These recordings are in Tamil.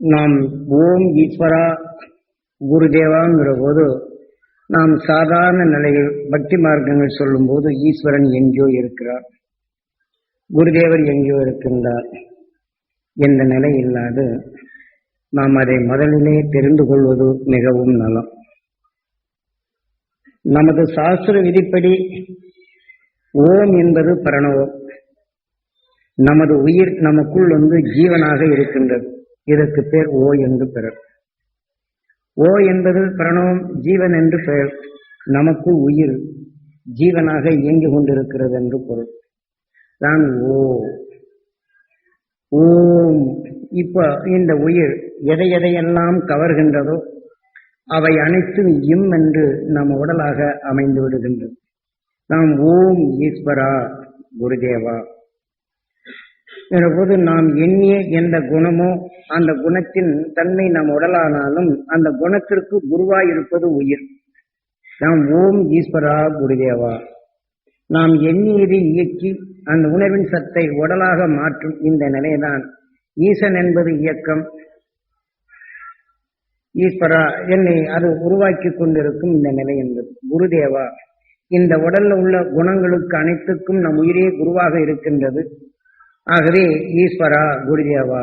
நாம் ஓம் ஈஸ்வரா குருதேவாங்கிற போது நாம் சாதாரண நிலையில் பக்தி மார்க்கங்கள் சொல்லும்போது ஈஸ்வரன் எங்கேயோ இருக்கிறார் குருதேவர் எங்கேயோ இருக்கின்றார் என்ற நிலை இல்லாது நாம் அதை முதலிலே தெரிந்து கொள்வது மிகவும் நலம். நமது சாஸ்திர விதிப்படி ஓம் என்பது பிரணவம். நமது உயிர் நமக்குள் வந்து ஜீவனாக இருக்கின்றது. இதற்கு பேர் ஓ என்று பெயர் ஓ என்பது பிரணவம் ஜீவன் என்று பெயர். நமக்கு உயிர் ஜீவனாக இயங்கி கொண்டிருக்கிறது என்று பொருள். தான் ஓ. ஓம். இப்ப இந்த உயிர் எதை எதையெல்லாம் கவர்கின்றதோ அவை அனைத்தும் இம் என்று நம் உடலாக அமைந்து விடுகின்றது. நாம் ஓம் ஈஸ்வரா குருதேவா. போது நாம் எண்ணிய எந்த குணமோ அந்த குணத்தின் தன்மை நம் உடலானாலும் அந்த குணத்திற்கு குருவாய் இருப்பது உயிர். நாம் ஓம் ஈஸ்வரா குருதேவா. நாம் எண்ணியதை இயக்கி அந்த உணர்வின் சத்தை உடலாக மாற்றும் இந்த நிலைதான். ஈசன் என்பது இயக்கம். ஈஸ்வரா என்னை அது உருவாக்கி கொண்டிருக்கும் இந்த நிலை என்பது. குருதேவா. இந்த உடல்ல உள்ள குணங்களுக்கு அனைத்துக்கும் நம் உயிரே குருவாக இருக்கின்றது. ஆகவே ஈஸ்வரா குருதேவா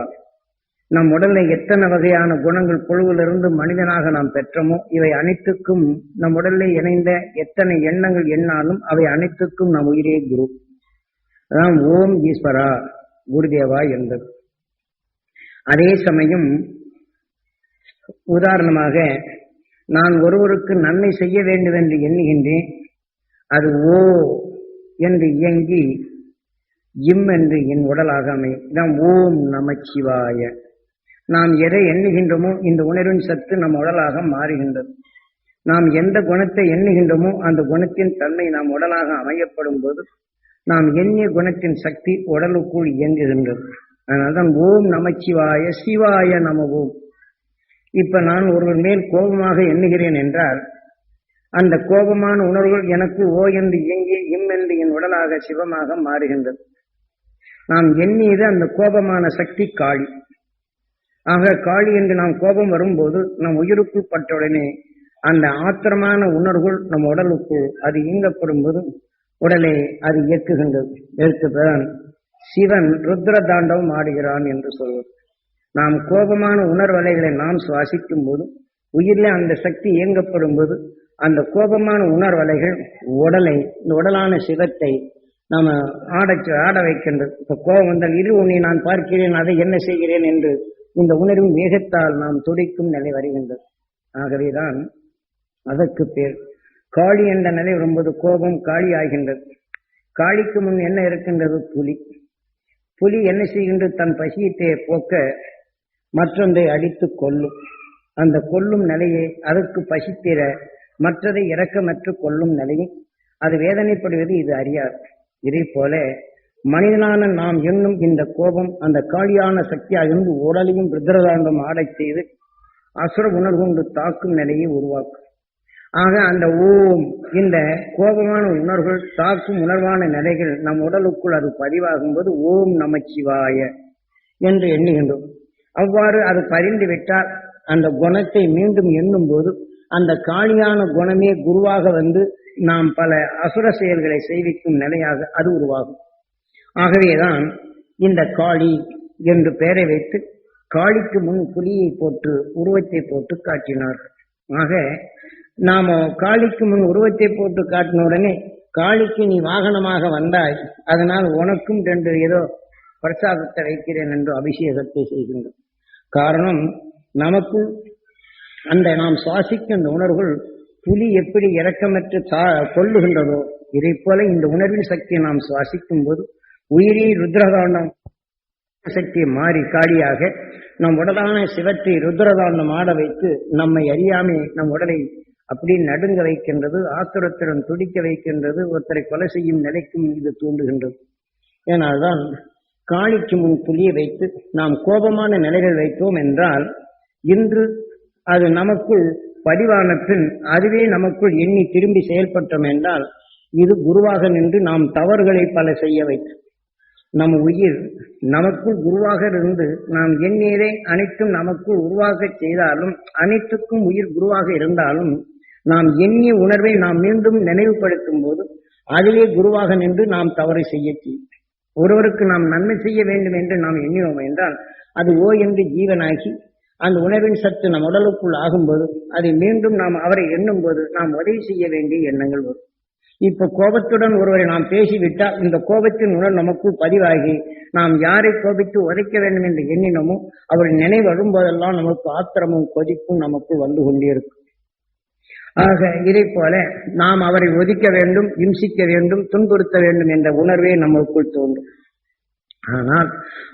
நம் உடல்ல எத்தனை வகையான குணங்கள் குழுவிலிருந்து மனிதனாக நாம் பெற்றோமோ இவை அனைத்துக்கும் நம் உடல்ல இணைந்த எத்தனை எண்ணங்கள் எண்ணாலும் அவை அனைத்துக்கும் நம் உயிரே குரு. அதான் ஓம் ஈஸ்வரா குருதேவா என்பது. அதே சமயம் உதாரணமாக நான் ஒருவருக்கு நன்மை செய்ய வேண்டும் என்று எண்ணுகின்றேன் அது ஓ என்று இயங்கி இம் என்று என் உடலாக அமையும் ஓம் நமச்சிவாய. நாம் எதை எண்ணுகின்றோமோ இந்த உணர்வின் சத்து நம் உடலாக மாறுகின்றது. நாம் எந்த குணத்தை எண்ணுகின்றோமோ அந்த குணத்தின் தன்மை நாம் உடலாக அமையப்படும் போது நாம் எண்ணிய குணத்தின் சக்தி உடலுக்குள் இயங்குகின்றது. அதனால்தான் ஓம் நமச்சிவாய சிவாய நம ஓம் இப்ப நான் ஒருவர் மேல் கோபமாக எண்ணுகிறேன் என்றால் அந்த கோபமான உணர்வுகள் எனக்கு ஓ என்று இயங்கி இம் என்று என் உடலாக சிவமாக மாறுகின்றது. நாம் எண்ணியது அந்த கோபமான சக்தி காளி ஆக காளி என்று நாம் கோபம் வரும்போது நம் உயிருக்குள் பட்டவுடனே அந்த ஆத்திரமான உணர்வுகள் நம் உடலுக்குள் அது இயங்கப்படும் போது உடலை அது இயக்குகின்றது. எடுத்துதான் சிவன் ருத்ர தாண்டவம் ஆடுகிறான் என்று சொல்வது. நாம் கோபமான உணர்வலைகளை நாம் சுவாசிக்கும் போது உயிரில் அந்த சக்தி இயங்கப்படும் போது அந்த கோபமான உணர்வலைகள் உடலை இந்த உடலான சிவத்தை நாம ஆடச்சு ஆட வைக்கின்றது இப்ப கோபம் வந்தால் இரு உன்னை நான் பார்க்கிறேன் அதை என்ன செய்கிறேன் என்று இந்த உணர்வின் வேகத்தால் நாம் துடிக்கும் நிலை வருகின்றது. ஆகவேதான் அதற்கு பேர். காளி என்ற நிலை வரும்போது கோபம் காளி ஆகின்றது. காளிக்கு முன் என்ன இருக்கின்றது? புலி. புலி என்ன செய்கின்றது? தன் பசியத்தை போக்க மற்றொன்றை அடித்து கொல்லும். அந்த கொல்லும் நிலையை அதற்கு பசித்திர மற்றதை இறக்கமற்று கொல்லும் நிலையை அது வேதனைப்படுவது இது அறியாது. இதே போல மனிதனான நாம் என்னும் இந்த கோபம் அந்த காளியான சக்தியாக இருந்து உடலையும் ருத்ரதாண்டம் ஆடச் செய்து அசுர உணர்வு கொண்டு தாக்கும் நிலையை உருவாக்கும். ஆக அந்த ஓம் இந்த கோபமான உணர்வுகள் தாக்கும் உணர்வான நிலைகள் நம் உடலுக்குள் அது பதிவாகும் போது ஓம் நமச்சிவாய என்று எண்ணுகின்றோம். அவ்வாறு அது பறிந்து விட்டால் அந்த குணத்தை மீண்டும் எண்ணும் போது அந்த காளியான குணமே குருவாக வந்து நாம் பல அசுர செயல்களை செய்விக்கும் நிலையாக அது உருவாகும். ஆகவேதான் இந்த காளி என்று பெயரை வைத்து காளிக்கு முன் புலியை போட்டு உருவத்தை போட்டு காட்டினார்கள். ஆக நாம காளிக்கு முன் உருவத்தை போட்டு காட்டின உடனே காளிக்கு நீ வாகனமாக வந்தாய் அதனால் உனக்கும் ரெண்டு ஏதோ பிரசாதத்தை வைக்கிறேன் என்று அபிஷேகத்தை செய்கின்றோம். காரணம் நமக்கு அந்த நாம் சுவாசிக்கும் அந்த உணர்வுகள் புலி எப்படி இறக்கமற்று கொள்ளுகின்றதோ இதை போல இந்த உணர்வின் சக்தியை நாம் சுவாசிக்கும் போது உயிரி ருத்ரதாண்டம் சக்தியை மாறி காடியாக நம் உடலான சிவத்தை ருத்ரதாண்டம் ஆட வைத்து நம்மை அறியாமே நம் உடலை அப்படி நடுங்க வைக்கின்றது ஆத்திரத்துடன் துடிக்க வைக்கின்றது ஒருத்தரை கொலை செய்யும் நிலைக்கும் இது தூண்டுகின்றது ஏனால்தான் காளிக்கு முன் புலியை வைத்து நாம் கோபமான நிலைகள் வைத்தோம் என்றால் இன்று அது நமக்குள் பதிவான பின் அதுவே நமக்குள் எண்ணி திரும்பி செயல்பட்டோம் என்றால் இது குருவாக நின்று நாம் தவறுகளை பல செய்ய வைத்து நம் உயிர் நமக்குள் குருவாக இருந்து நாம் எண்ணீரை அனைத்தும் நமக்குள் உருவாக செய்தாலும் அனைத்துக்கும் உயிர் குருவாக இருந்தாலும் நாம் எண்ணிய உணர்வை நாம் மீண்டும் நினைவுபடுத்தும் போது அதிலே குருவாக நின்று நாம் தவறு செய்ய செய்யும் ஒருவருக்கு நாம் நன்மை செய்ய வேண்டும் என்று நாம் எண்ணினோம் என்றால் அது ஓ என்று ஜீவனாகி அந்த உணர்வின் சத்து நம் உடலுக்குள் ஆகும்போது அதை மீண்டும் நாம் அவரை எண்ணும் போது நாம் உதவி செய்ய வேண்டிய எண்ணங்கள் வரும். இப்ப கோபத்துடன் ஒருவரை நாம் பேசிவிட்டால் இந்த கோபத்தின் உணர்வு நமக்கு பதிவாகி நாம் யாரை கோபித்து உதைக்க வேண்டும் என்று எண்ணினோமோ அவர் நினைவு வரும்போதெல்லாம் நமக்கு ஆத்திரமும் கொதிப்பும் நமக்குள் வந்து கொண்டிருக்கும். ஆக இதை போல நாம் அவரை ஒதுக்க வேண்டும் இம்சிக்க வேண்டும் துன்புறுத்த வேண்டும் என்ற உணர்வே நமக்குள் தோன்றும். ஆனால்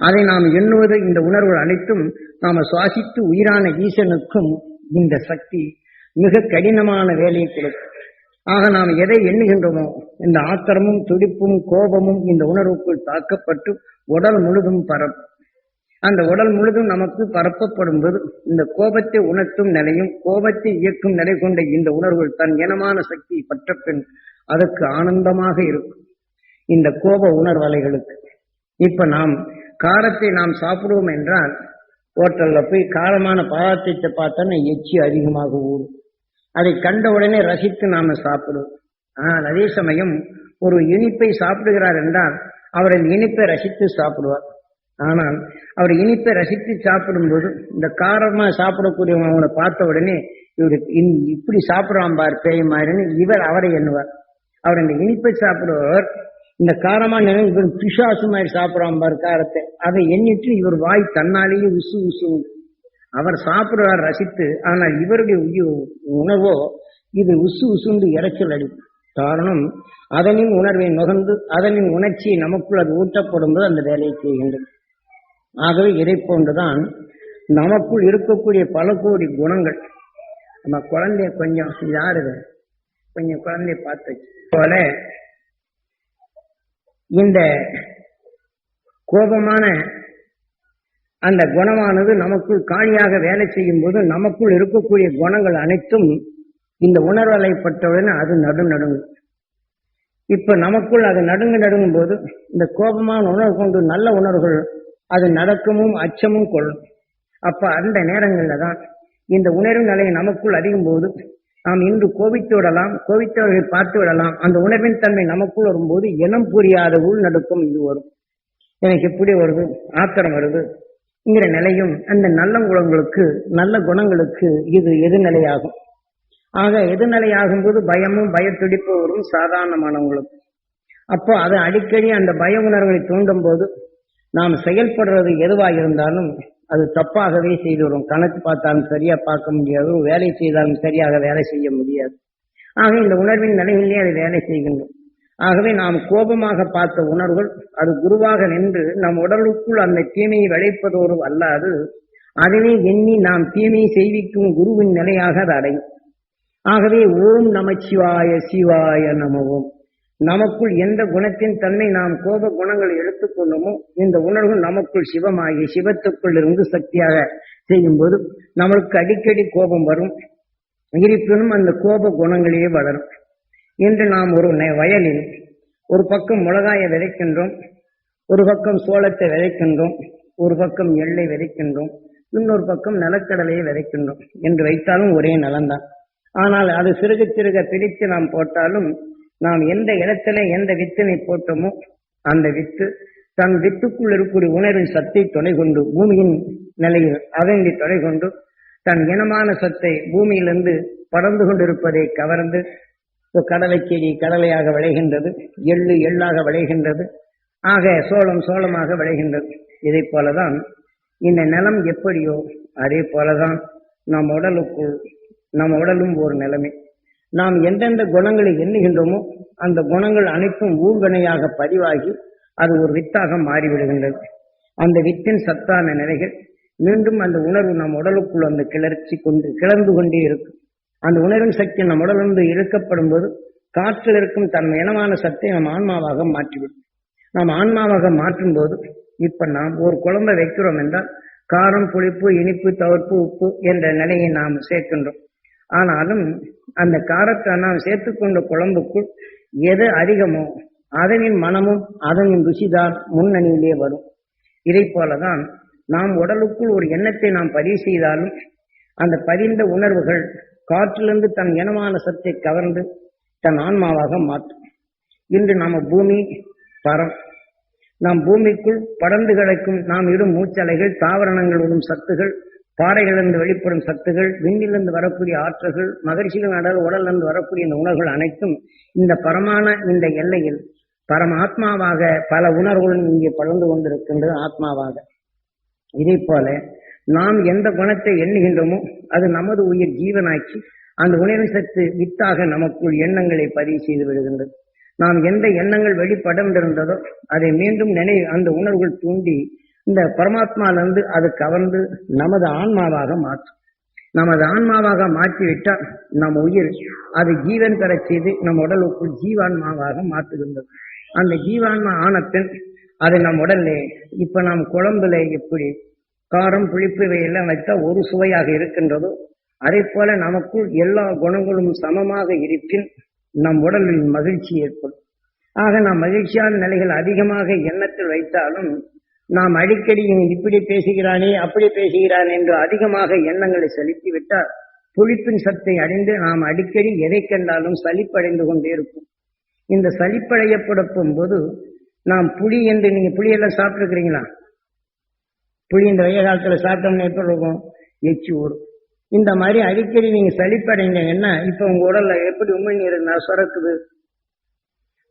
அதை நாம் எண்ணுவது இந்த உணர்வு அனைத்தும் நாம சுவாசித்து உயிரான ஈசனுக்கும் இந்த சக்தி மிக கடினமான வேலையை கொடுக்கும். ஆக நாம் எதை எண்ணுகின்றோமோ இந்த ஆத்திரமும் துடிப்பும் கோபமும் இந்த உணர்வுக்குள் தாக்கப்பட்டு உடல் முழுதும் பரப்பும் அந்த உடல் முழுதும் நமக்கு பரப்பப்படும் போது இந்த கோபத்தை உணர்த்தும் நிலையும் கோபத்தை இயக்கும் நிலை கொண்ட இந்த உணர்வுகள் தன் இனமான சக்தி பற்ற பின் அதற்கு ஆனந்தமாக இருக்கும். இந்த கோப உணர்வலைகளுக்கு இப்ப நாம் காரத்தை நாம் சாப்பிடுவோம் என்றால் ஹோட்டல்ல போய் காரமான பதார்த்தத்தை பார்த்தோன்னா எச்சி அதிகமாக ஊறும். அதை கண்ட உடனே ரசித்து நாம சாப்பிடுவோம். ஆனால் அதே சமயம் ஒரு இனிப்பை சாப்பிடுகிறார் என்றால் அவர் அந்த இனிப்பை ரசித்து சாப்பிடுவார். ஆனால் அவர் இனிப்பை ரசித்து சாப்பிடும்போது இந்த காரமா சாப்பிடக்கூடியவங்க அவனை பார்த்த உடனே இவரு இன்- இப்படி சாப்பிடுவான் பார் பேய் மாதிரின்னு இவர் அவரை எண்ணுவார். அவர் இந்த இனிப்பை சாப்பிடுபவர் இந்த காரமா நினைவு இவர் பிசாசு மாதிரி சாப்பிடுறான் பார் காரத்தை. அதை எண்ணிட்டு இவர் வாய் தன்னாலேயே உசு உசு அவர் சாப்பிடுறார் ரசித்து ஆனால் இவருடைய உணவோ இது உசு உசுண்டு இறைச்சல் அடிக்கும். காரணம் அதனின் உணர்வை நுகர்ந்து அதனின் உணர்ச்சியை நமக்குள் அது ஊட்டப்படும் போது அந்த வேலையை செய்கின்றது. ஆகவே இதை போன்றுதான் நமக்குள் இருக்கக்கூடிய பல கோடி குணங்கள். நம்ம குழந்தைய கொஞ்சம் யாருது கொஞ்சம் குழந்தைய பார்த்து போல இந்த கோபமான அந்த குணமானது நமக்குள் காணியாக வேலை செய்யும் போது நமக்குள் இருக்கக்கூடிய குணங்கள் அனைத்தும் இந்த உணர்வலைப்பட்டவுடனே அது நடு நடுங்கும். இப்ப நமக்குள் அது நடுங்கு நடுங்கும் போது இந்த கோபமான உணர்வு கொண்டு நல்ல உணர்வுகள் அது நடக்கமும் அச்சமும் கொள்ளும். அப்ப அந்த நேரங்கள்ல தான் இந்த உணர்வு நிலை நமக்குள் அதிகும் போது நாம் இன்று கோபித்து விடலாம் கோபித்தவர்களை பார்த்து விடலாம். அந்த உணர்வின் தன்மை நமக்குள் வரும்போது இனம் புரியாத உள்நடுக்கம் இது வரும். எனக்கு எப்படி வருது? ஆத்திரம் வருது. என்கிற நிலையும் அந்த நல்ல குணங்களுக்கு நல்ல குணங்களுக்கு இது எதிர்நிலையாகும். ஆக எதிர்நிலையாகும் போது பயமும் பயத்துடிப்பு வரும் சாதாரணமானவங்களுக்கு. அப்போ அதை அடிக்கடி அந்த பய உணர்வுகளை தூண்டும் போது நாம் செயல்படுறது எதுவாக இருந்தாலும் அது தப்பாகவே செய்துவிடும் கணக்கு பார்த்தாலும் சரியா பார்க்க முடியாது. வேலை செய்தாலும் சரியாக வேலை செய்ய முடியாது. ஆக இந்த உணர்வின் நிலையிலே அது வேலை செய்கின்றோம் ஆகவே நாம் கோபமாக பார்த்த உணர்வுகள் அது குருவாக நின்று நம் உடலுக்குள் அந்த தீமையை விளைப்பதோடு அல்லாது அதனை எண்ணி நாம் தீமையை செய்விக்கும் குருவின் நிலையாக அது அடையும். ஆகவே ஓம் நமச்சிவாய சிவாய நமவோம். நமக்குள் எந்த குணத்தின் தன்மை நாம் கோப குணங்களை எடுத்துக்கொள்ளுமோ இந்த உணர்வு நமக்குள் சிவமாகி சிவத்துக்குள் இருந்து சக்தியாக செய்யும் போது நம்மளுக்கு அடிக்கடி கோபம் வரும். இருப்பினும் அந்த கோப குணங்களே வளரும். இன்று நாம் ஒரு நெ- வயலில் ஒரு பக்கம் மிளகாயை விதைக்கின்றோம் ஒரு பக்கம் சோளத்தை விதைக்கின்றோம் ஒரு பக்கம் எள்ளை விதைக்கின்றோம் இன்னொரு பக்கம் நிலக்கடலையை விதைக்கின்றோம் என்று வைத்தாலும் ஒரே நலன்தான் ஆனால் அது சிறுக சிறுக பிரித்து நாம் போட்டாலும் நாம் எந்த இடத்துல எந்த வித்தினை போட்டோமோ அந்த வித்து தன் வித்துக்குள் இருக்கக்கூடிய உணர்வின் சத்தை துணை கொண்டு பூமியின் நிலையில் அதனை துணை கொண்டு தன் இனமான சத்தை பூமியிலிருந்து பறந்து கொண்டிருப்பதை கவர்ந்து கடலை செடி கடலையாக விளைகின்றது எள்ளு எள்ளாக விளைகின்றது ஆக சோளம் சோளமாக விளைகின்றது. இதை போலதான் இந்த நிலம் எப்படியோ அதே போலதான் நம் உடலுக்குள் நம் உடலும் ஒரு நிலைமை. நாம் எந்தெந்த குணங்களை எண்ணுகின்றோமோ அந்த குணங்கள் அனைத்தும் ஊர்கணையாக பதிவாகி அது ஒரு வித்தாக மாறிவிடுகின்றது. அந்த வித்தின் சத்தான நிலைகள் மீண்டும் அந்த உணர்வு நம் உடலுக்குள் அந்த கிளர்ச்சி கொண்டு கிளர்ந்து கொண்டே இருக்கும். அந்த உணர்வின் சக்தி நம் உடலிருந்து இழுக்கப்படும் போது காற்றில் இருக்கும் தன் இனமான சத்தை நம் ஆன்மாவாக மாற்றிவிடும். நாம் ஆன்மாவாக மாற்றும் போது இப்ப நாம் ஒரு குழம்பை வைக்கிறோம் என்றால் காரம் புளிப்பு இனிப்பு தவிர்ப்பு உப்பு என்ற நிலையை நாம் சேர்க்கின்றோம். ஆனாலும் அந்த காரத்தை நாம் சேர்த்துக்கொண்ட குழம்புக்குள் எது அதிகமோ அதனின் மனமும் அதனின் ருசிதான் முன்னணியிலே வரும். இதை போலதான் நாம் உடலுக்குள் ஒரு எண்ணத்தை நாம் பதிவு செய்தாலும் அந்த பதிந்த உணர்வுகள் காற்றிலிருந்து தன் இனமான சத்தை கவர்ந்து தன் ஆன்மாவாக மாற்றும். இன்று நாம பூமி பரம். நாம் பூமிக்குள் படர்ந்து கிடக்கும் நாம் இடும் மூச்சலைகள் தாவரணங்கள் விடும் சத்துகள் பாறைகளிலிருந்து வெளிப்படும் சத்துகள் விண்ணிலிருந்து வரக்கூடிய ஆற்றல்கள் மகிழ்ச்சிகள் நடல் உடலிருந்து வரக்கூடிய இந்த உணர்வுகள் அனைத்தும் இந்த பரமான இந்த எல்லையில் பரமாத்மாவாக பல உணர்வுகளும் இங்கே பலர்ந்து கொண்டிருக்கின்றது ஆத்மாவாக. இதே போல நாம் எந்த குணத்தை எண்ணுகின்றோமோ அது நமது உயிர் ஜீவனாக்கி அந்த உணர்வு சத்து வித்தாக நமக்குள் எண்ணங்களை பதிவு செய்து விடுகின்றது. நாம் எந்த எண்ணங்கள் வெளிப்படர்ந்திருந்ததோ அதை மீண்டும் நினை அந்த உணர்வுகள் தூண்டி இந்த பரமாத்மாவிலிருந்து அது கவர்ந்து நமது ஆன்மாவாக மாற்றும். நமது ஆன்மாவாக மாற்றிவிட்டால் நம் உயிர் அது ஜீவன் பெறச் செய்து நம் உடலுக்குள் ஜீவான்மாவாக மாற்றுகின்றது. அந்த ஜீவான்மா ஆனத்தின் அது நம் உடல்ல இப்ப நாம் குழம்புல எப்படி காரம் புளிப்பு இவையெல்லாம் வைத்தா ஒரு சுவையாக இருக்கின்றதோ. அதே போல நமக்குள் எல்லா குணங்களும் சமமாக இருப்பின் நம் உடலில் மகிழ்ச்சி ஏற்படும். ஆக நாம் மகிழ்ச்சியான நிலைகள் அதிகமாக எண்ணத்தில் வைத்தாலும் நாம் அடிக்கடி இவன் இப்படி பேசுகிறானே அப்படி பேசுகிறான் என்று அதிகமாக எண்ணங்களை செலுத்திவிட்டால் புளிப்பின் சத்தை அடைந்து நாம் அடிக்கடி எதை கண்டாலும் சலிப்படைந்து கொண்டே இருக்கும் இந்த சலிப்படையப்படுத்தும் போது நாம் புளி என்று நீங்க புளியெல்லாம் சாப்பிட்டுருக்கிறீங்களா? புளி இந்த வெய்ய காலத்துல சாப்பிட்டோம்னா எப்படி இருக்கும்? எச்சி ஊறும். இந்த மாதிரி அடிக்கடி நீங்க சளிப்படைந்தீங்கன்னா இப்ப உங்க உடல்ல எப்படி உமிழ்நீர் சுரக்குது?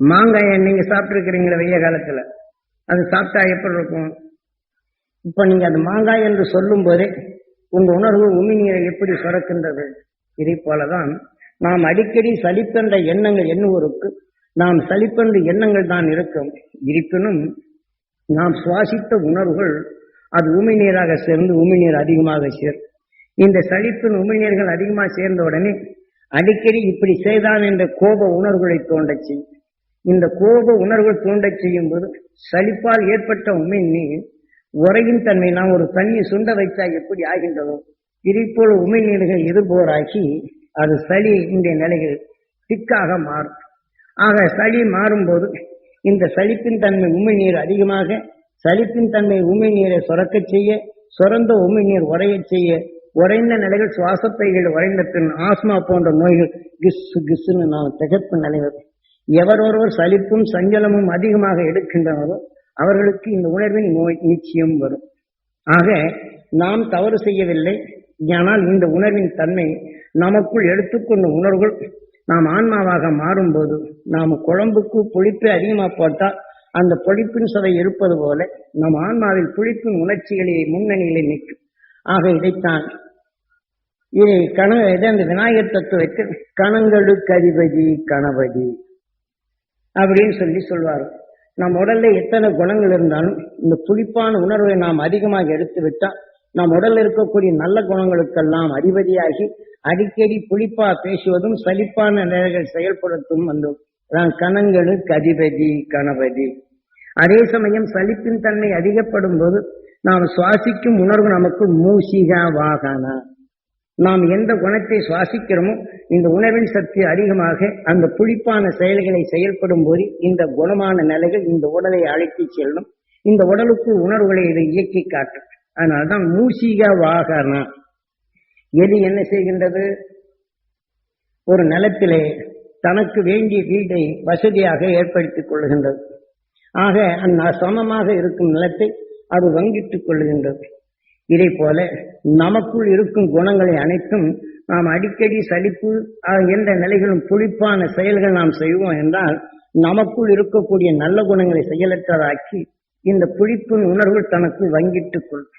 மாங்காய் நீங்க சாப்பிட்டுருக்கிறீங்களா வெய்ய காலத்துல. அது சாப்பிட்டா எப்படி இருக்கும்? இப்ப நீங்க அது மாங்காய் என்று சொல்லும் போதே உங்க உணர்வு உமிநீரை எப்படி சுரக்கின்றது? இதை போலதான் நாம் அடிக்கடி சலிப்பென்ற எண்ணங்கள் எண்ணுவோருக்கு நாம் சலிப்பென்ற எண்ணங்கள் தான் இருக்கும். இருப்பினும் நாம் சுவாசித்த உணர்வுகள் அது உமிநீராக சேர்ந்து உமிநீர் அதிகமாக சேரும் இந்த சளிப்பின் உமிநீர்கள் அதிகமாக சேர்ந்த உடனே அடிக்கடி இப்படி செய்தான் என்ற கோப உணர்வுகளை தோண்டச் செய்யும். இந்த கோப உணர்வுகள் தூண்டச் செய்யும் போது சலிப்பால் ஏற்பட்ட உமிழ்நீர் உரையின் தன்மை நாம் ஒரு தண்ணியை சுண்ட வைத்தா எப்படி ஆகின்றதோ? இதைப்போல் உமிழ்நீர்கள் எதிர்போராகி அது சளி இந்த நிலைகள் திக்காக மாறும். ஆக சளி மாறும்போது இந்த சளிப்பின் தன்மை உமிழ்நீர் அதிகமாக சளிப்பின் தன்மை உமிழ்நீரை சுரக்கச் செய்ய சுரந்த உமிழ்நீர் உரைய செய்ய உறைந்த நிலைகள் சுவாசப்பைகள் உறைந்த பின் ஆஸ்மா போன்ற நோய்கள் கிஸ்ஸு கிஸ்ஸுன்னு நாம் திகப்பு நிலைகள் எவரொருவர் சலிப்பும் சஞ்சலமும் அதிகமாக எடுக்கின்றனரோ அவர்களுக்கு இந்த உணர்வின் நோய் நிச்சயம் வரும். ஆக நாம் தவறு செய்யவில்லை. ஆனால் இந்த உணர்வின் தன்மை நமக்குள் எடுத்துக்கொண்ட உணர்வுகள் நாம் ஆன்மாவாக மாறும்போது நாம் குழம்புக்கு புளிப்பு அதிகமாக போட்டால் அந்த புளிப்பின் சதை இருப்பது போல நம் ஆன்மாவில் புளிப்பின் உணர்ச்சிகளை முன்னணியிலே நிற்கும். ஆக இதைத்தான் இதை கண இதை அந்த விநாயகர் தத்துவத்தில் கணங்களுக்கு அதிபதி கணபதி அப்படின்னு சொல்லி சொல்வார். நம் உடல்ல எத்தனை குணங்கள் இருந்தாலும் இந்த புளிப்பான உணர்வை நாம் அதிகமாக எடுத்து விட்டால் நம் உடல்ல இருக்கக்கூடிய நல்ல குணங்களுக்கெல்லாம் அதிபதியாகி அடிக்கடி புளிப்பா பேசுவதும் சலிப்பான நிலைகள் செயல்படுத்தும் வந்தோம் அதான் கணங்களுக்கு அதிபதி கணபதி. அதே சமயம் சலிப்பின் தன்மை அதிகப்படும் போது நாம் சுவாசிக்கும் உணர்வு நமக்கு மூசிகா வாகனா. நாம் எந்த குணத்தை சுவாசிக்கிறோமோ இந்த உணர்வின் சக்தி அதிகமாக அந்த புளிப்பான செயல்களை செயல்படும் போது இந்த குணமான நிலைகள் இந்த உடலை அழைத்து செல்லும். இந்த உடலுக்கு உணர்வுகளை இதை இயக்கி காட்டும். அதனால்தான் மூசிக வாகனா. எது என்ன செய்கின்றது? ஒரு நிலத்திலே தனக்கு வேண்டிய வீட்டை வசதியாக ஏற்படுத்திக் கொள்கின்றது ஆக அந்த சமமாக இருக்கும் நிலத்தை அது வங்கிட்டுக் கொள்கின்றது இதை போல நமக்குள் இருக்கும் குணங்களை அனைத்தும் நாம் அடிக்கடி சலிப்பு எந்த நிலைகளும் புளிப்பான செயல்கள் நாம் செய்வோம் என்றால் நமக்குள் இருக்கக்கூடிய நல்ல குணங்களை செயலற்றதாக்கி இந்த புளிப்பின் உணர்வு தனக்கு வங்கிட்டுக் கொள்ளும்.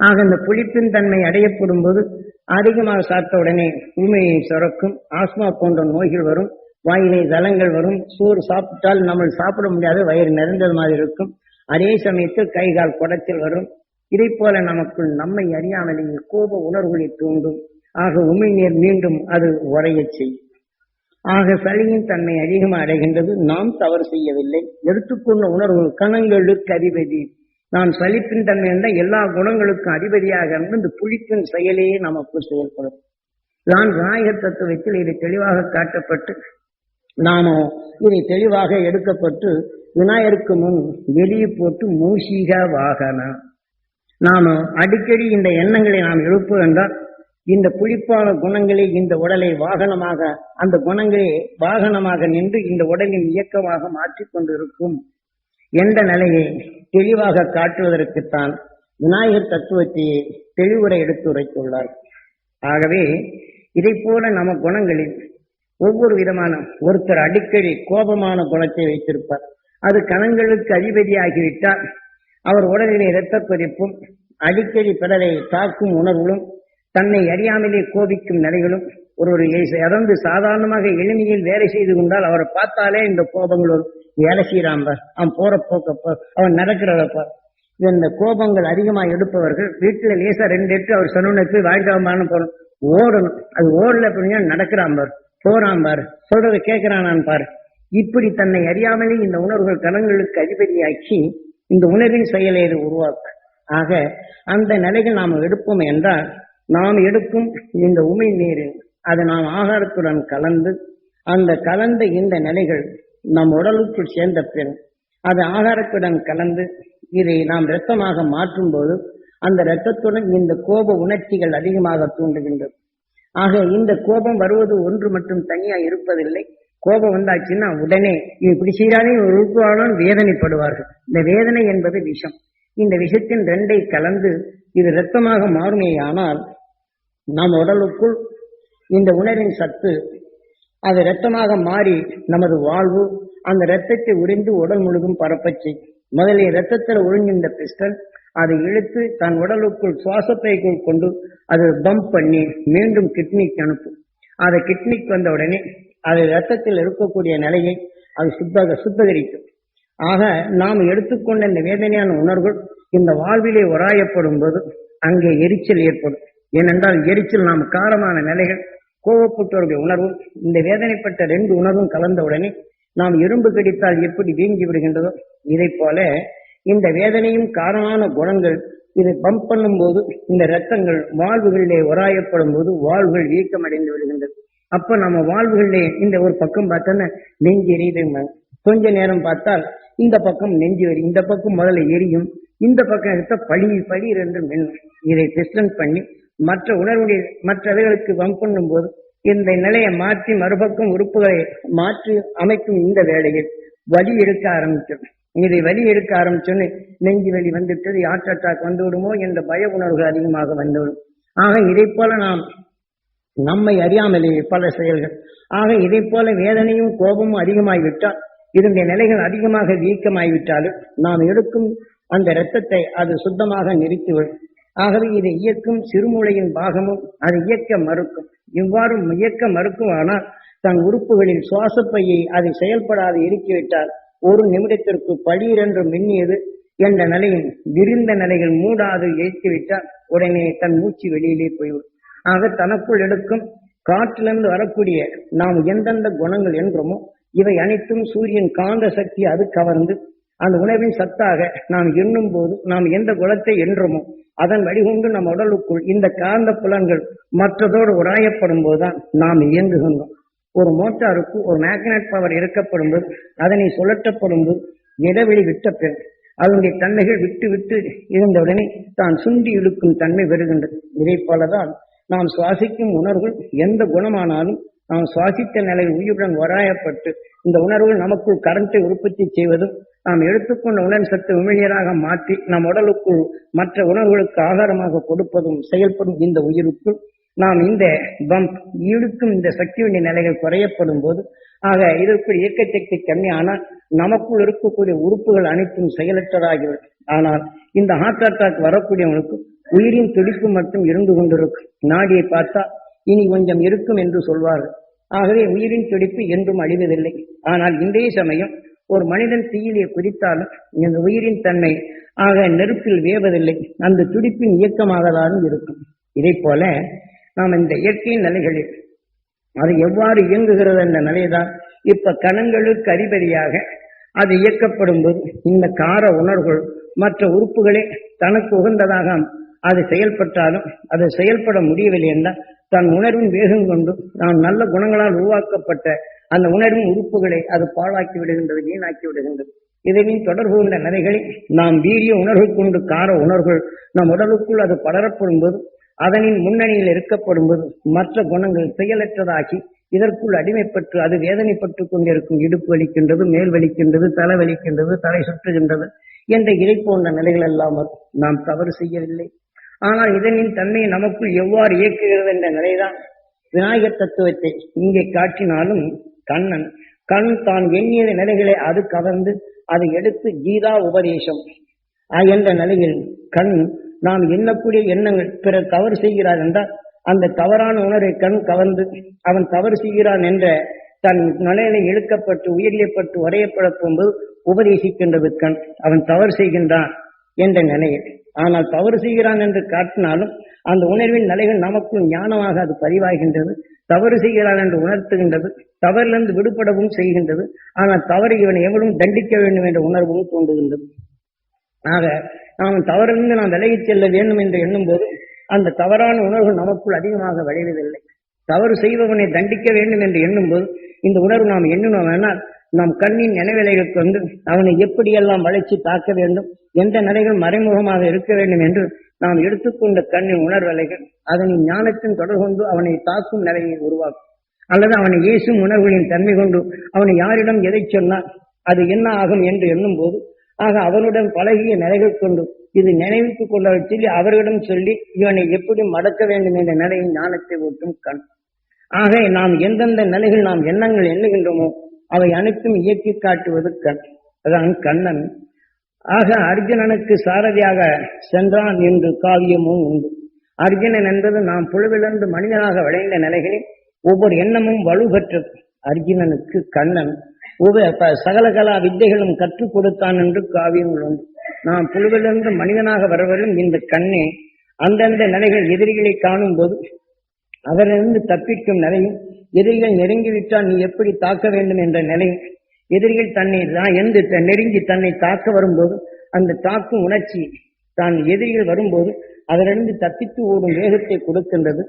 ஆக இந்த புளிப்பின் தன்மை அடையப்படும் போது அதிகமாக சாப்பிட்ட உடனே உண்மையை சுரக்கும் ஆஸ்மா போன்ற நோய்கள் வரும் வாயிலை தளங்கள் வரும் சோறு சாப்பிட்டால் நம்ம சாப்பிட முடியாது வயிறு நிறைந்தது மாதிரி இருக்கும். அதே சமயத்தில் கை கால் குடத்தில் வரும் இதை போல நமக்குள் நம்மை அறியாமலேயே கோப உணர்வுகளை தூண்டும். ஆக உமிழ்நீர் மீண்டும் அது உரைய செய்யும் ஆக சளியின் தன்மை அதிகமாக அடைகின்றது. நாம் தவறு செய்யவில்லை. எடுத்துக்கொண்ட உணர்வு கணங்களுக்கு அதிபதி. நாம் சலிப்பின் தன்மை என்ற எல்லா குணங்களுக்கும் அதிபதியாக இருந்து இந்த புளிப்பின் செயலையே நமக்கு செயல்படும். நான் விநாயகர் தத்துவத்தில் இது தெளிவாக காட்டப்பட்டு நாம இதை தெளிவாக எடுக்கப்பட்டு விநாயகருக்கு முன் வெளியே போட்டு மூஷிக வாகனம் நாம் அடிக்கடி இந்த எண்ணங்களை நாம் எழுப்போம் என்றால் இந்த புளிப்பான குணங்களே இந்த உடலை வாகனமாக அந்த குணங்களே வாகனமாக நின்று இந்த உடலின் இயக்கமாக மாற்றிக்கொண்டிருக்கும் என்ற நிலையை தெளிவாக காட்டுவதற்குத்தான் விநாயகர் தத்துவத்தையே தெளிவுரை எடுத்து உரைத்துள்ளார் ஆகவே இதை போல நம்ம குணங்களில் ஒவ்வொரு விதமான ஒருத்தர் அடிக்கடி கோபமான குணத்தை வைத்திருப்பார். அது கணங்களுக்கு அதிபதியாகிவிட்டால் அவர் உடலிலே இரத்த கொதிப்பும் அடிக்கடி பிறரை தாக்கும் உணர்வுகளும் தன்னை அறியாமலே கோபிக்கும் நிலைகளும் ஒரு ஒரு சாதாரணமாக எளிமையில் வேலை செய்து கொண்டால் அவரை பார்த்தாலே இந்த கோபங்கள் வரும். வேலை செய்யறான் அவன் போற போக்க அவன் நடக்கிறதப்ப இந்த கோபங்கள் அதிகமாக எடுப்பவர்கள் வீட்டுல லேசா ரெண்டு எட்டு அவர் சொன்னதுக்கு வாழ்க்கை போகணும் ஓடணும். அது ஓடல அப்படின்னா நடக்கிறான் பார். போறான் பார். சொல்றதை கேட்கிறானான் பாரு. இப்படி தன்னை அறியாமலே இந்த உணர்வுகள் கணங்களுக்கு அதிபதியாக்கி இந்த உணர்வின் செயலை இது உருவாக்க. ஆக அந்த நிலைகள் நாம் எடுப்போம் என்றால் நாம் எடுக்கும் இந்த உமை நீரில் அது நாம் ஆகாரத்துடன் கலந்து அந்த கலந்த இந்த நிலைகள் நம் உடலுக்குள் சேர்ந்த பின் அது ஆகாரத்துடன் கலந்து இதை நாம் இரத்தமாக மாற்றும் போது அந்த இரத்தத்துடன் இந்த கோப உணர்ச்சிகள் அதிகமாக தூண்டுகின்றது. ஆக இந்த கோபம் வருவது ஒன்று மட்டும் தனியா இருப்பதில்லை. கோபம் வந்தாச்சுன்னா உடனே இப்படி செய்யாதே ஒரு உறுப்பாளன் வேதனைப்படுவார்கள். இந்த வேதனை என்பது விஷம். இந்த விஷத்தின் ரெண்டை கலந்து இது இரத்தமாக மாறுமேயானால் நம் உடலுக்குள் இந்த உணர்வின் சத்து அது இரத்தமாக மாறி நமது வாழ்வு அந்த இரத்தத்தை உறிந்து உடல் முழுதும் பரப்பச் செய்யும். முதலில் இரத்தத்தில் உறிஞ்சின்ற பிஸ்டல் அதை இழுத்து தன் உடலுக்குள் சுவாசத்தைக்குள் கொண்டு அது பம்ப் பண்ணி மீண்டும் கிட்னிக்கு அனுப்பும். அதை கிட்னிக்கு வந்த உடனே அது ரத்தத்தில் இருக்கக்கூடிய நிலையை அது சுத்தக சுத்தகரிக்கும். ஆக நாம் எடுத்துக்கொண்ட இந்த வேதனையான உணர்வுகள் இந்த வாழ்விலே உராயப்படும் போது அங்கே எரிச்சல் ஏற்படும். ஏனென்றால் எரிச்சல் நாம் காரமான நிலைகள் கோவப்பட்டவருடைய உணர்வும் இந்த வேதனைப்பட்ட ரெண்டு உணர்வும் கலந்தவுடனே நாம் எறும்பு கடித்தால் எப்படி வீங்கி விடுகின்றதோ இதை போல இந்த வேதனையும் காரணமான குணங்கள் இதை பம்ப் பண்ணும் போது இந்த ரத்தங்கள் வாழ்வுகளிலே உராயப்படும் போது வாழ்வுகள் வீக்கமடைந்து விடுகின்றது. அப்ப நம்ம வாழ்வுகளிலே இந்த ஒரு பக்கம் பார்த்தோன்னா நெஞ்சு எரியுது கொஞ்ச நேரம் பார்த்தால் இந்த பக்கம் நெஞ்சு எரி இந்த பக்கம் முதல்ல எரியும் இந்த பக்கம் எடுத்த பழி பழி ரெண்டு மென்னும் இதை டிஸ்டன்ஸ் பண்ணி மற்ற உணர்வுடைய மற்றவர்களுக்கு வம் பண்ணும் போது இந்த நிலையை மாற்றி மறுபக்கம் உறுப்புகளை மாற்றி அமைக்கும் இந்த வேளையில் வலி எடுக்க ஆரம்பிக்கும் இதை வலி எடுக்க ஆரம்பிச்சோன்னு நெஞ்சு வலி வந்துட்டது ஹார்ட் அட்டாக் வந்துவிடுமோ என்ற பய உணர்வுகள் அதிகமாக வந்துவிடும். ஆக இதை போல நாம் நம்மை அறியாமலே பல செயல்கள். ஆக இதை போல வேதனையும் கோபமும் அதிகமாகிவிட்டால் இதனுடைய நிலைகள் அதிகமாக வீக்கமாகிவிட்டாலும் நாம் எடுக்கும் அந்த இரத்தத்தை அது சுத்தமாக நிறுத்திவிடும். ஆகவே இதை இயக்கும் சிறுமூளையின் பாகமும் அதை இயக்க மறுக்கும். இவ்வாறு இயக்க மறுக்குமானால் தன் உறுப்புகளில் சுவாசப்பையை அதை செயல்படாது இறுக்கிவிட்டால் ஒரு நிமிடத்திற்கு பளீரென்று மின்னியது என்ற நிலையும் விரிந்த நிலைகள் மூடாது இயக்கிவிட்டால் உடனே தன் மூச்சு வெளியிலே போய்விடும். ஆக தனக்குள் எடுக்கும் காற்றிலிருந்து வரக்கூடிய நாம் எந்தெந்த குணங்கள் என்றோமோ இவை அனைத்தும் சூரியன் காந்த சக்தி அது கவர்ந்து அந்த உணவின் சத்தாக நாம் எண்ணும் போது நாம் எந்த குணத்தை என்றோமோ அதன் வழிகொண்டு நம் உடலுக்குள் இந்த காந்த புலன்கள் மற்றதோடு உராயப்படும் போதுதான் நாம் இயங்குகின்றோம். ஒரு மோட்டாருக்கு ஒரு மேக்னட் பவர் இருக்கப்படும் போது அதனை சுழற்றப்படும் போது இடைவெளி விட்ட பிறகு அதனுடைய தன்மைகள் விட்டு விட்டு இருந்தவுடனே தான் சுண்டி இழுக்கும் தன்மை வருகின்றது. இதை போலதான் நாம் சுவாசிக்கும் உணர்வுகள் எந்த குணமானாலும் நாம் சுவாசித்த நிலை உயிருடன் வராயப்பட்டு இந்த உணர்வுகள் நமக்குள் கரண்டை உற்பத்தி செய்வதும் நாம் எடுத்துக்கொண்ட உணர் சத்து உமிழியராக மாற்றி நம் உடலுக்குள் மற்ற உணர்வுகளுக்கு ஆதாரமாக கொடுப்பதும் செயல்படும் இந்த உயிருக்குள் நாம் இந்த பம்ப் இழுக்கும் இந்த சக்தியுடைய நிலைகள் குறையப்படும் போது ஆக இதற்குள் இயக்க சக்தி கம்மியானால் நமக்குள் இருக்கக்கூடிய உறுப்புகள் அனைத்தும் செயலற்றதாகிவிடும் ஆனால் இந்த ஹார்ட் அட்டாக் வரக்கூடியவனுக்கு உயிரின் துடிப்பு மட்டும் இருந்து கொண்டிருக்கும். நாடியை பார்த்தா இனி கொஞ்சம் இருக்கும் என்று சொல்வார்கள். ஆகவே உயிரின் துடிப்பு என்றும் அழிவதில்லை. ஆனால் இன்றைய சமயம் ஒரு மனிதன் தீயிலே குதித்தாலும் இந்த உயிரின் தன்மை ஆக நெருப்பில் வேவதில்லை. அந்த துடிப்பின் இயக்கமாக தான் இருக்கும். இதை போல நாம் இந்த இயற்கையின் நிலைகளில் அது எவ்வாறு இயங்குகிறது என்ற நிலைதான். இப்ப கணங்களுக்கு அதிபதியாக அது இயக்கப்படும் போது இந்த கார உணர்வுகள் மற்ற உறுப்புகளே தனக்கு உகந்ததாக அது செயல்பட்டாலும் அது செயல்பட முடியவில்லை என்றால் தன் உணர்வின் வேகம் கொண்டு நாம் நல்ல குணங்களால் உருவாக்கப்பட்ட அந்த உணர்வின் உறுப்புகளை அது பாழாக்கி விடுகின்றது வீணாக்கி விடுகின்றது. இதனின் தொடர்பு கொண்ட நிலைகளை நாம் வீரிய உணர்வு கொண்டு கார உணர்வுகள் நம் உடலுக்குள் அது படரப்படும் போது அதனின் முன்னணியில் இருக்கப்படும் போது மற்ற குணங்கள் செயலற்றதாகி இதற்குள் அடிமைப்பட்டு அது வேதனைப்பட்டு கொண்டிருக்கும் இடுப்பு வலிக்கின்றது மேல் வலிக்கின்றது தலை வலிக்கின்றது தலை சுற்றுகின்றது என்ற இதை போன்ற நிலைகள் எல்லாம் நாம் தவறு செய்யவில்லை. ஆனால் இதனின் தன்மையை நமக்குள் எவ்வாறு இயக்குகிறது என்ற நிலைதான் விநாயகர் தத்துவத்தை இங்கே காட்டினாலும் கண்ணன். கண் தான் எண்ணிய நிலைகளை அது கவர்ந்து அதை எடுத்து கீதா உபதேசம். என்ற நிலையில் கண் நாம் எண்ணக்கூடிய எண்ணங்கள். பிறர் தவறு செய்கிறார் என்றால் அந்த தவறான உணரை கண் கவர்ந்து அவன் தவறு செய்கிறான் என்ற தன் நிலையில இழுக்கப்பட்டு உயிரியப்பட்டு வரையப்பட போகும்போது உபதேசிக்கின்றது கண். அவன் தவறு செய்கின்றான் என்ற நிலையில். ஆனால் தவறு செய்கிறான் என்று காட்டினாலும் அந்த உணர்வின் நிலைகள் நமக்குள் ஞானமாக அது பதிவாகின்றது. தவறு செய்கிறான் என்று உணர்த்துகின்றது. தவறிலிருந்து விடுபடவும் செய்கின்றது. ஆனால் தவறு இவனை எவரும் தண்டிக்க வேண்டும் என்ற உணர்வும் தோன்றுகின்றது. ஆக நாம் தவறிலிருந்து நாம் விலகிச் செல்ல வேண்டும் என்று எண்ணும் போது அந்த தவறான உணர்வு நமக்குள் அதிகமாக விளைவதில்லை தவறு செய்பவனை தண்டிக்க வேண்டும் என்று எண்ணும் போது இந்த உணர்வு நாம் எண்ணினோம் வேணால் நம் கண்ணின் நினைவிலைகளுக்கு வந்து அவனை எப்படியெல்லாம் வளர்ச்சி தாக்க வேண்டும் எந்த நிலைகள் மறைமுகமாக இருக்க வேண்டும் என்று நாம் எடுத்துக்கொண்ட கண்ணின் உணர்வலைகள் அதனின் ஞானத்தின் தொடர்பு கொண்டு அவனை தாக்கும் நிலையை உருவாக்கும். அல்லது அவனை இயேசும் உணர்வுகளின் தன்மை கொண்டு அவனை யாரிடம் எதை சொன்னால் அது என்ன ஆகும் என்று எண்ணும் போது ஆக அவனுடன் பழகிய நிலைகள் கொண்டு இது நினைவுக்கு கொள்ள சொல்லி அவர்களிடம் சொல்லி இவனை எப்படி மடக்க வேண்டும் என்ற நிலையின் ஞானத்தை ஒட்டும் கண். ஆக நாம் எந்தெந்த நிலைகள் நாம் எண்ணங்கள் எண்ணுகின்றோமோ அவை அனைத்தும் இயக்கி காட்டுவது கண். அதான் கண்ணன். ஆக அர்ஜுனனுக்கு சாரதியாக சென்றான் என்று காவியமும் உண்டு. அர்ஜுனன் என்பது நாம் புழுவிலிருந்து மனிதனாக விளைந்த நிலைகளில் ஒவ்வொரு எண்ணமும் வலுப்பெற்றது அர்ஜுனனுக்கு கண்ணன். உப- ப- வித்தைகளும் கற்றுக் கொடுத்தான் என்று காவியங்கள் உண்டு. நாம் புழுவிலிருந்து மனிதனாக வரவரும் இந்த கண்ணே அந்தந்த நிலைகள் எதிரிகளை காணும் போது அவரிலிருந்து தப்பிக்கும் நிலையும் எதிரிகள் நெருங்கிவிட்டால் நீ எப்படி தாக்க வேண்டும் என்ற நிலையும் எதிரிகள் தன்னை தான் எந்த த- நெருங்கி தன்னை தாக்க வரும்போது அந்த தாக்கும் உணர்ச்சி தான் எதிரிகள் வரும்போது அதிலிருந்து தப்பித்து ஓடும் வேகத்தை கொடுக்கின்றது.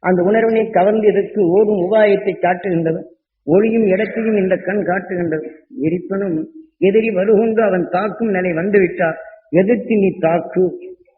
அந்த உணர்வினை கவர்ந்து எதற்கு ஓடும் உபாயத்தை காட்டுகின்றது. ஒளியும் இடத்தையும் இந்த கண் காட்டுகின்றது. இருப்பினும் எதிரி வருகொண்டு அவன் தாக்கும் நிலை வந்துவிட்டார். எதிர்த்து நீ தாக்கு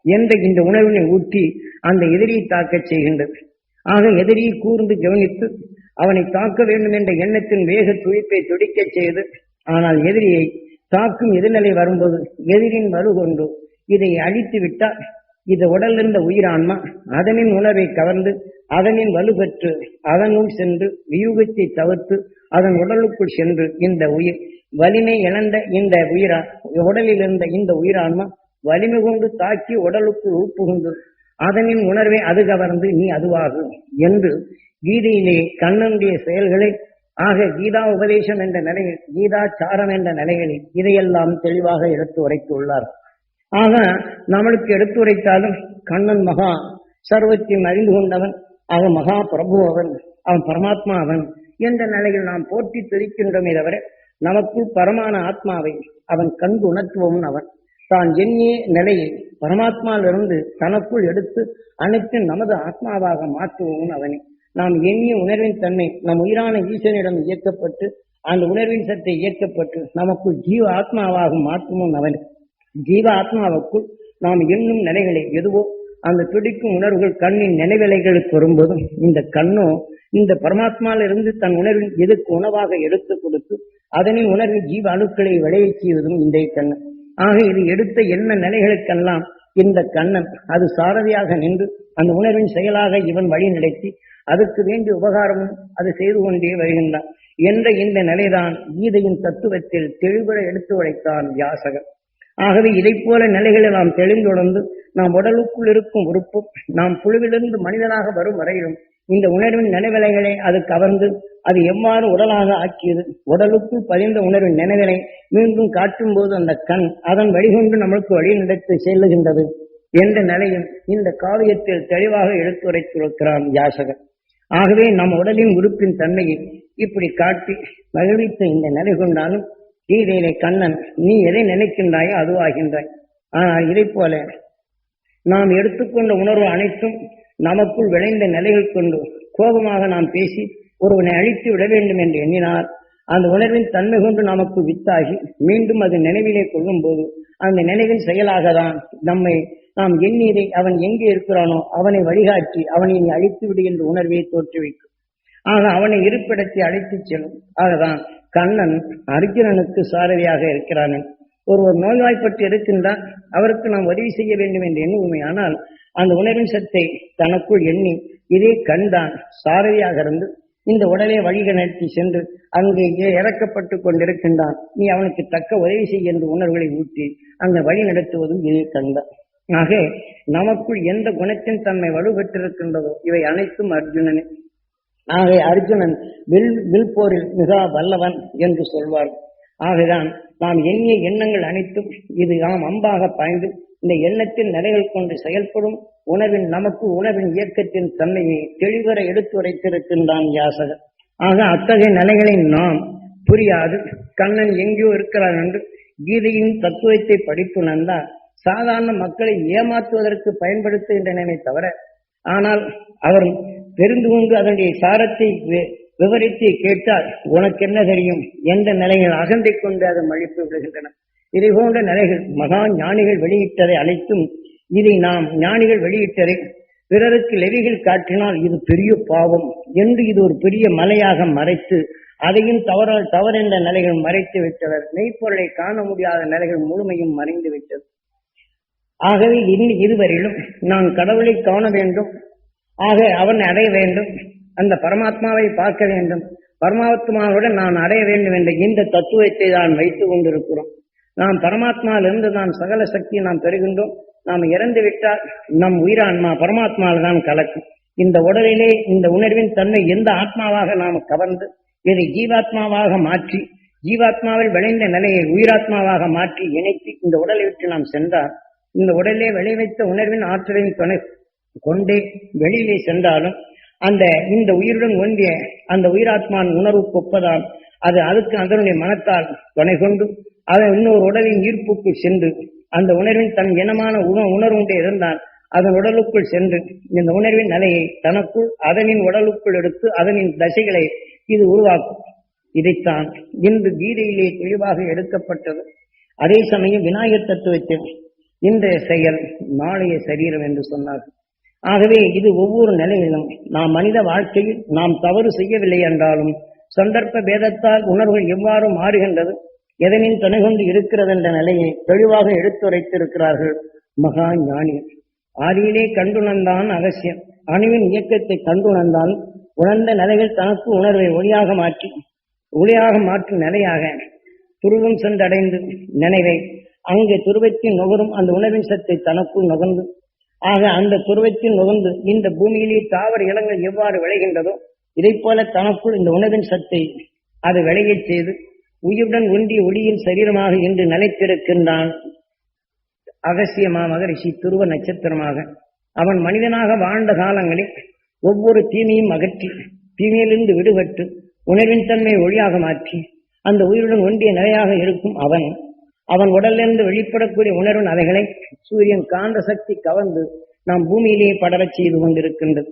என்ற இந்த உணர்வினை ஊட்டி அந்த எதிரியை தாக்கச் செய்கின்றது. ஆக எதிரியை கூர்ந்து கவனித்து அவனை தாக்க வேண்டும் என்ற எண்ணத்தின் வேக துடிப்பை துடிக்கச் செய்து ஆனால் எதிரியை தாக்கும் எதிர்நிலை வரும்போது எதிரின் வருகொண்டு இதை அழித்து விட்டால் இது உடலிருந்த உயிரான்மா? அதனின் உணர்வை கவர்ந்து அதனின் வலுப்பெற்று அதனுள் சென்று வியூகத்தை தவிர்த்து அதன் உடலுக்குள் சென்று இந்த உயிர் வலிமை இழந்த இந்த உயிரா உடலில் இருந்த இந்த உயிரான்மா? வலிமை கொண்டு தாக்கி உடலுக்குள் உட்புகுந்து அதனின் உணர்வை அது கவர்ந்து நீ அதுவாகும் என்று கீதையிலே கண்ணனுடைய செயல்களை ஆக கீதா உபதேசம் என்ற நிலையில் கீதாச்சாரம் என்ற நிலைகளில் இதையெல்லாம் தெளிவாக எடுத்து உரைத்துள்ளார். ஆக நம்மளுக்கு எடுத்துரைத்தாலும் கண்ணன் மகா சர்வத்தையும் அறிந்து கொண்டவன் அவன் மகா பிரபு அவன் அவன் பரமாத்மா அவன் என்ற நிலையில் நாம் போற்றி தெரிக்கின்றோமே தவிர நமக்குள் பரமான ஆத்மாவை அவன் கண்டு உணர்த்துவன் அவன். தான் எண்ணிய நிலையை பரமாத்மாவிலிருந்து தனக்குள் எடுத்து அனைத்து நமது ஆத்மாவாக மாற்றுவன் அவனே. நாம் எண்ணிய உணர்வின் தன்மை நம் உயிரான ஈசனிடம் இயக்கப்பட்டு அந்த உணர்வின் சத்தை இயக்கப்பட்டு நமக்குள் ஜீவ ஆத்மாவாக மாற்றுவன் அவனே. ஜீவ ஆத்மாவுக்குள் நாம் எண்ணும் நிலைகளை எதுவோ அந்த துடிக்கும் உணர்வுகள் கண்ணின் நினைவிலைகளுக்கு வரும்போதும் இந்த கண்ணோ இந்த பரமாத்மாவிலிருந்து தன் உணர்வின் எதுக்கு உணவாக எடுத்து கொடுத்து அதனின் உணர்வின் ஜீவ அணுக்களை விளையச் செய்வதும் இந்த கண்ணன் ஆக இது எடுத்த என்ன நிலைகளுக்கெல்லாம் இந்த கண்ணன் அது சாரதியாக நின்று அந்த உணர்வின் செயலாக இவன் வழி நடத்தி அதுக்கு வேண்டிய உபகாரமும் அது செய்து கொண்டே வருகின்றான். என்ற இந்த நிலைதான் கீதையின் தத்துவத்தில் தெளிவுற எடுத்து உழைத்தான் வியாசகன். ஆகவே இதை போல நிலைகளை நாம் தெளிந்துணர்ந்து நாம் உடலுக்குள் இருக்கும் உறுப்பும் நாம் புழுவிலிருந்து மனிதனாக வரும் வரையிலும் இந்த உணர்வின் நினைவிலைகளை அது கவர்ந்து அது எவ்வாறு உடலாக ஆக்கியது உடலுக்குள் பதிந்த உணர்வின் நினைவிலை மீண்டும் காட்டும் போது அந்த கண் அதன் வழிகொண்டு நம்மளுக்கு வழி நடத்தி செல்லுகின்றது என்ற நிலையும் இந்த காவியத்தில் தெளிவாக எடுத்துரைத்திருக்கிறான் யாசகர் ஆகவே நம் உடலின் உறுப்பின் தன்மையை இப்படி காட்டி மகிழ்வித்த இந்த நிலை கொண்டாலும் கீதையிலே கண்ணன் நீ எதை நினைக்கின்றாயோ அதுவாகின்றாய். ஆனால் இதை போல நாம் எடுத்துக்கொண்ட உணர்வு அனைத்தும் நமக்குள் விளைந்த நிலைகள் கொண்டு கோபமாக நாம் பேசி ஒருவனை அழித்து விட வேண்டும் என்று எண்ணினார் அந்த உணர்வின் தன்மை கொண்டு நமக்கு வித்தாகி மீண்டும் அது நினைவிலே கொள்ளும் போது அந்த நினைவின் செயலாக தான் நம்மை நாம் எண்ணீரை அவன் எங்கே இருக்கிறானோ அவனை வழிகாட்டி அவனை நீ அழித்து விடு என்ற உணர்வை தோற்றுவிக்கும். ஆக அவனை இருப்பிடத்தை அழைத்துச் செல்லும். ஆகதான் கண்ணன் அர்ஜுனனுக்கு சாரதியாக இருக்கிறான் ஒருவர் நோய்வாய்ப்பட்டு இருக்கின்றார் அவருக்கு நாம் உதவி செய்ய வேண்டும் என்று எண்ணுவோமே. ஆனால் அந்த உணர்வின் சத்தை தனக்குள் எண்ணி இதே கண்தான் சாரதியாக இருந்து இந்த உடலை வழிகணர்த்தி சென்று அங்கே இறக்கப்பட்டு கொண்டிருக்கின்றான். நீ அவனுக்கு தக்க உதவி செய்ய என்ற உணர்வுகளை ஊட்டி அங்கே வழி நடத்துவதும் இதே கண்தான் ஆக நமக்குள் எந்த குணத்தின் தன்மை வலுப்பெற்றிருக்கின்றதோ இவை அனைத்தும் அர்ஜுனனே ஆகவே அர்ஜுனன் வில் வில் போரில் மிக வல்லவன் என்று சொல்வார். ஆகதான் நாம் எண்ணிய எண்ணங்கள் அனைத்தும் இது நாம் அம்பாக பாய்ந்து இந்த எண்ணத்தில் நிலைகள் கொண்டு செயல்படும் உணவின் நமக்கு உணவின் இயக்கத்தின் தன்மையை தெளிவர எடுத்துரைத்திருக்கின்றான் யாசகர் ஆக அத்தகைய நிலைகளை நாம் புரியாது. கண்ணன் எங்கேயோ இருக்கிறான் என்று கீதையின் தத்துவத்தை படித்துணர்ந்தால் சாதாரண மக்களை ஏமாற்றுவதற்கு பயன்படுத்துகின்றனவே தவிர ஆனால் அவர் தெரிந்து கொண்டு அதனுடைய சாரத்தை வி- விவரித்து கேட்டால் உனக்கு என்ன தெரியும்? என்ற நிலையில் அகந்தை கொண்டு அதை மழிப்பு விடுகின்றன? இதை போன்ற நிலைகள் மகா ஞானிகள் வெளியிட்டதை அனைத்தும் இதை நாம் ஞானிகள் வெளியிட்டதை பிறருக்கு லெவிகள் காட்டினால் இது பெரிய பாவம் என்று இது ஒரு பெரிய மலையாக மறைத்து அதையும் தவறால் தவறென்ற நிலைகள் மறைத்து விட்டனர் மெய்ப்பொருளை காண முடியாத நிலைகள் முழுமையும் மறைந்து விட்டது. ஆகவே இனி இருவரிலும் நான் கடவுளை காண வேண்டும். ஆக அவனை அடைய வேண்டும். அந்த பரமாத்மாவை பார்க்க வேண்டும். பரமாத்மாவுடன் நான் அடைய வேண்டும் என்ற இந்த தத்துவத்தை தான் வைத்துக் கொண்டிருக்கிறோம். நாம் பரமாத்மாவிலிருந்து தான் சகல சக்தியை நாம் பெறுகின்றோம். நாம் இறந்து விட்டால் நம் உயிரான்மா பரமாத்மாவில் தான் கலக்கும். இந்த உடலிலே இந்த உணர்வின் தன்மை எந்த ஆத்மாவாக நாம் கவர்ந்து இதை ஜீவாத்மாவாக மாற்றி ஜீவாத்மாவில் விளைந்த நிலையை உயிராத்மாவாக மாற்றி இணைத்து இந்த உடலை விட்டு நாம் சென்றால் இந்த உடலே விளைவித்த உணர்வின் ஆற்றலின் துணை கொண்டே வெளியிலே சென்றாலும் அந்த இந்த உயிருடன் ஒன்றிய அந்த உயிராத்மான் உணர்வுக்கு ஒப்பதால் அது அதுக்கு அதனுடைய மனத்தால் துணை கொண்டு அதை இன்னொரு உடலின் ஈர்ப்புக்குள் சென்று அந்த உணர்வின் தன் இனமான உண உணர்வுண்டே இருந்தால் அதன் உடலுக்குள் சென்று இந்த உணர்வின் நிலையை தனக்குள் அதனின் உடலுக்குள் எடுத்து அதனின் தசைகளை இது உருவாக்கும். இதைத்தான் இன்று கீதையிலே தெளிவாக எடுக்கப்பட்டது. அதே சமயம் விநாயகர் தத்துவத்தில் இன்றைய செயல் நாளைய சரீரம் என்று சொன்னார்கள். ஆகவே இது ஒவ்வொரு நிலையிலும் நாம் மனித வாழ்க்கையில் நாம் தவறு செய்யவில்லை என்றாலும் சந்தர்ப்ப பேதத்தால் உணர்வுகள் எவ்வாறு மாறுகின்றது எதனின் துணை கொண்டு இருக்கிறது என்ற நிலையை தெளிவாக எடுத்துரைத்திருக்கிறார்கள் மகா ஞானி ஆதியிலே கண்டுணர்ந்தான் அவசியம் அணுவின் இயக்கத்தை கண்டுணர்ந்தான் உணர்ந்த நிலையில் தனக்கு உணர்வை ஒளியாக மாற்றி ஒளியாக மாற்றும் நிலையாக துருவம் சென்றடைந்து நினைவை அங்கே துருவத்தின் நுகரும் அந்த உணர்வின் சத்தை தனக்குள் நுகர்ந்து ஆக அந்த துருவத்தில் நுகர்ந்து இந்த பூமியிலே தாவர இளங்கள் எவ்வாறு விளைகின்றதோ இதைப் போல தனக்குள் இந்த உணவின் சத்தை அது விளையச் செய்து உயிருடன் ஒன்றிய ஒளியின் சரீரமாக இன்று நிலைத்திருக்கின்றான். அகசிய மாமகரிஷி துருவ நட்சத்திரமாக. அவன் மனிதனாக வாழ்ந்த காலங்களில் ஒவ்வொரு தீமையும் அகற்றி தீமையிலிருந்து விடுபட்டு உணர்வின் தன்மையை ஒளியாக மாற்றி அந்த உயிருடன் ஒன்றிய நிலையாக இருக்கும் அவன் அவன் உடலிலிருந்து வெளிப்படக்கூடிய உணர்வின் அவைகளை சூரியன் காந்த சக்தி கவர்ந்து நாம் பூமியிலேயே படரச் செய்து கொண்டிருக்கின்றது.